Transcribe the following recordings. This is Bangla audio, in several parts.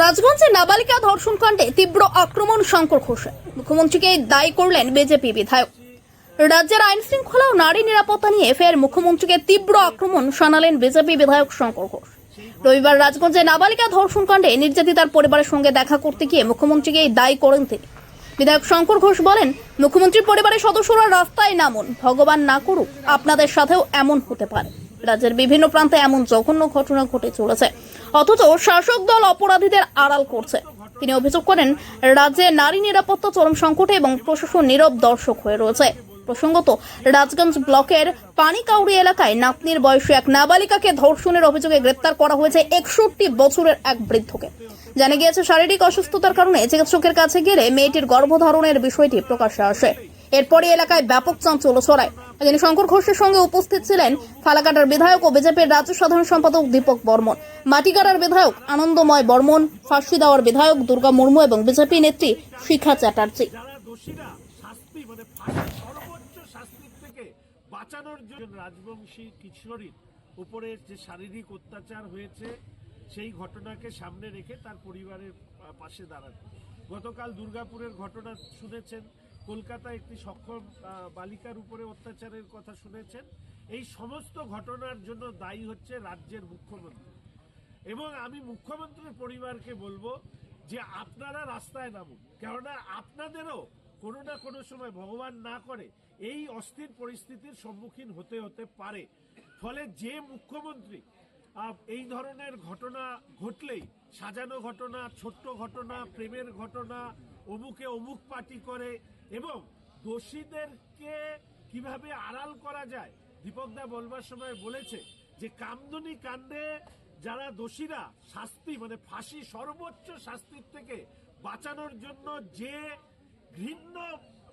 রাজগঞ্জে নাবালিকা ধর্ষণ কাণ্ডে তীব্র আক্রমণ শঙ্কর ঘোষের মুখ্যমন্ত্রীকে দায়ী করলেন বিজেপি বিধায়ক। রাজ্যের আইন শৃঙ্খলা ও নারী নিরাপত্তা নিয়ে ফের মুখ্যমন্ত্রীকে তীব্র আক্রমণ শানালেন বিজেপি বিধায়ক শঙ্কর ঘোষ। রবিবার রাজগঞ্জে নাবালিকা ধর্ষণ কাণ্ডে নির্যাতিতার পরিবারের সঙ্গে দেখা করতে গিয়ে মুখ্যমন্ত্রীকে দায়ী করেন তিনি। বিধায়ক শঙ্কর ঘোষ বলেন মুখ্যমন্ত্রীর পরিবারের সদস্যরা রাস্তায় নামুন। ভগবান না করুক, আপনাদের সাথেও এমন হতে পারে। রাজ্যের বিভিন্ন প্রান্তে এমন জঘন্য ঘটনা ঘটে চলেছে। অথচ শাসক দল অপরাধীদের আড়াল করছে। তিনি অভিযোগ করেন, রাজ্যে নারী নিরাপত্তা, চরম সংকটে এবং প্রশাসন নীরব দর্শক হয়ে রয়েছে। প্রসঙ্গত, রাজগঞ্জ ব্লকের পানিকাউড়ি এলাকায় নাতনির বয়সী এক নাবালিকাকে ধর্ষণের অভিযোগে গ্রেপ্তার করা হয়েছে একষট্টি বছরের এক বৃদ্ধকে। জানা গিয়েছে, শারীরিক অসুস্থতার কারণে চিকিৎসকের কাছে গেলে মেয়েটির গর্ভধারণের বিষয়টি প্রকাশ্যে আসে। এরপরই এলাকায় ব্যাপক চাঞ্চল্য ছড়ায়। এদিন শঙ্কর ঘোষের সঙ্গে উপস্থিত ছিলেন ফালাকাটার বিধায়ক ও বিজেপির রাজ্য সাধারণ সম্পাদক দীপক বর্মন মাটিগাড়ার বিধায়ক আনন্দময় বর্মন ফাঁসি দেওয়ার বিধায়ক দুর্গা মুর্মু এবং বিজেপি নেত্রী শিখা চ্যাটার্জি। রাজবংশী কিশোরীর উপরে যে শারীরিক অত্যাচার হয়েছে, সেই ঘটনাকে সামনে রেখে তার পরিবারের পাশে দাঁড়ানো। গতকাল দুর্গাপুরের ঘটনা শুনেছেন। কলকাতায় একটি সক্ষম বালিকার উপরে অত্যাচারের কথা শুনেছেন। এই সমস্ত ঘটনার জন্য দায়ী হচ্ছে রাজ্যের মুখ্যমন্ত্রী। এবং আমি মুখ্যমন্ত্রীর পরিবারকে বলব যে আপনারা রাস্তায় নামুন, কেননা আপনাদেরও কোনো না কোনো সময় ভগবান না করে এই অস্থির পরিস্থিতির সম্মুখীন হতে হতে পারে। ফলে যে মুখ্যমন্ত্রী এই ধরনের ঘটনা ঘটলেই সাজানো ঘটনা, ছোট্ট ঘটনা, প্রেমের ঘটনা, অমুকে অমুক পার্টি করে এবং দোষীদেরকে কীভাবে আড়াল করা যায়, দীপকদা বলবার সময় বলেছে যে কামদুনি কাণ্ডে যারা দোষীরা শাস্তি মানে ফাঁসি সর্বোচ্চ শাস্তির থেকে বাঁচানোর জন্য যে ঘৃণ্য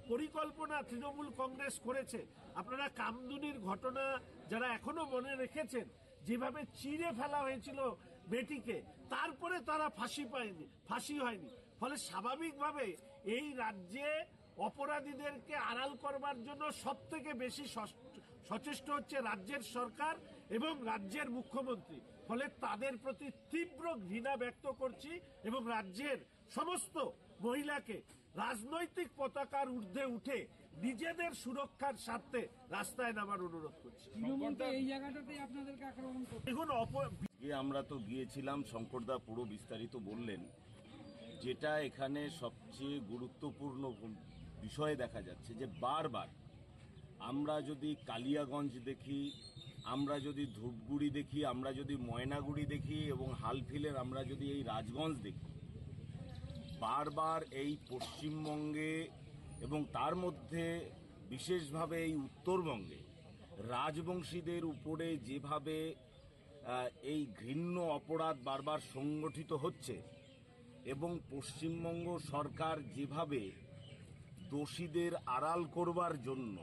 পরিকল্পনা তৃণমূল কংগ্রেস করেছে। আপনারা কামদুনির ঘটনা যারা এখনও মনে রেখেছেন, যেভাবে চিড়ে ফেলা হয়েছিল বেটিকে তারপরে তারা ফাঁসি পায়নি, ফাঁসি হয়নি। ফলে স্বাভাবিকভাবে এই রাজ্যে অপরাধীদেরকে আড়াল করবার জন্য সব থেকে বেশি সচ- সচেষ্ট হচ্ছে রাজ্যের সরকার এবং রাজ্যের মুখ্যমন্ত্রী। ফলে তাদের প্রতি তীব্র ঘৃণা ব্যক্ত করছি এবং রাজ্যের সমস্ত মহিলাকে রাজনৈতিক পতাকার ঊর্ধ্বে উঠে নিজেদের সুরক্ষার স্বার্থে রাস্তায় নামার অনুরোধ করছি। দেখুন অপ গিয়ে আমরা তো গিয়েছিলাম শঙ্করদা পুরো বিস্তারিত বললেন যেটা এখানে সবচেয়ে গুরুত্বপূর্ণ বিষয় দেখা যাচ্ছে যে বারবার আমরা যদি কালিয়াগঞ্জ দেখি আমরা যদি ধূপগুড়ি দেখি আমরা যদি ময়নাগুড়ি দেখি এবং হালফিলের আমরা যদি এই রাজগঞ্জ দেখি বারবার এই পশ্চিমবঙ্গে এবং তার মধ্যে বিশেষভাবে এই উত্তরবঙ্গে রাজবংশীদের উপরে যেভাবে এই ঘৃণ্য অপরাধ বারবার সংগঠিত হচ্ছে এবং পশ্চিমবঙ্গ সরকার যেভাবে দোষীদের আড়াল করবার জন্য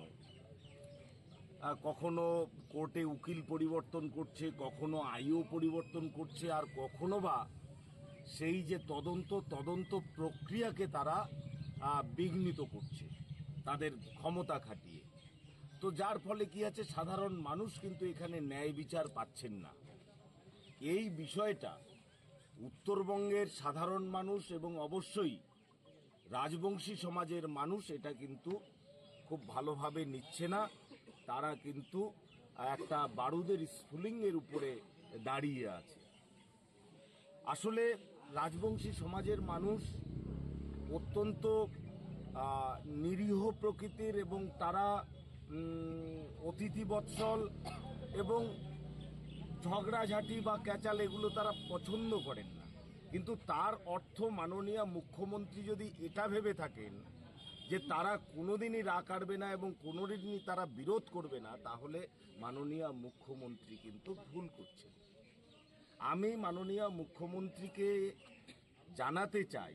কখনো কোর্টে উকিল পরিবর্তন করছে, কখনো আইও পরিবর্তন করছে, আর কখনো বা সেই যে তদন্ত তদন্ত প্রক্রিয়াকে তারা বিঘ্নিত করছে তাদের ক্ষমতা খাটিয়ে। তো যার ফলে কি আছে? সাধারণ মানুষ কিন্তু এখানে ন্যায় বিচার পাচ্ছেন না। এই বিষয়টা উত্তরবঙ্গের সাধারণ মানুষ এবং অবশ্যই রাজবংশী সমাজের মানুষ এটা কিন্তু খুব ভালোভাবে নিচ্ছে না। তারা কিন্তু একটা বারুদের স্ফুলিঙ্গের উপরে দাঁড়িয়ে আছে। আসলে রাজবংশী সমাজের মানুষ অত্যন্ত নিরীহ প্রকৃতির এবং তারা অতিথি বৎসল এবং ঝগড়াঝাটি বা ক্যাচাল এগুলো তারা পছন্দ করেন না। কিন্তু তার অর্থ মাননীয় মুখ্যমন্ত্রী যদি এটা ভেবে থাকেন যে তারা কোনোদিনই রা কাটবে না এবং কোনোদিনই তারা বিরোধ করবে না, তাহলে মাননীয় মুখ্যমন্ত্রী কিন্তু ভুল করছেন। আমি মাননীয় মুখ্যমন্ত্রীকে জানাতে চাই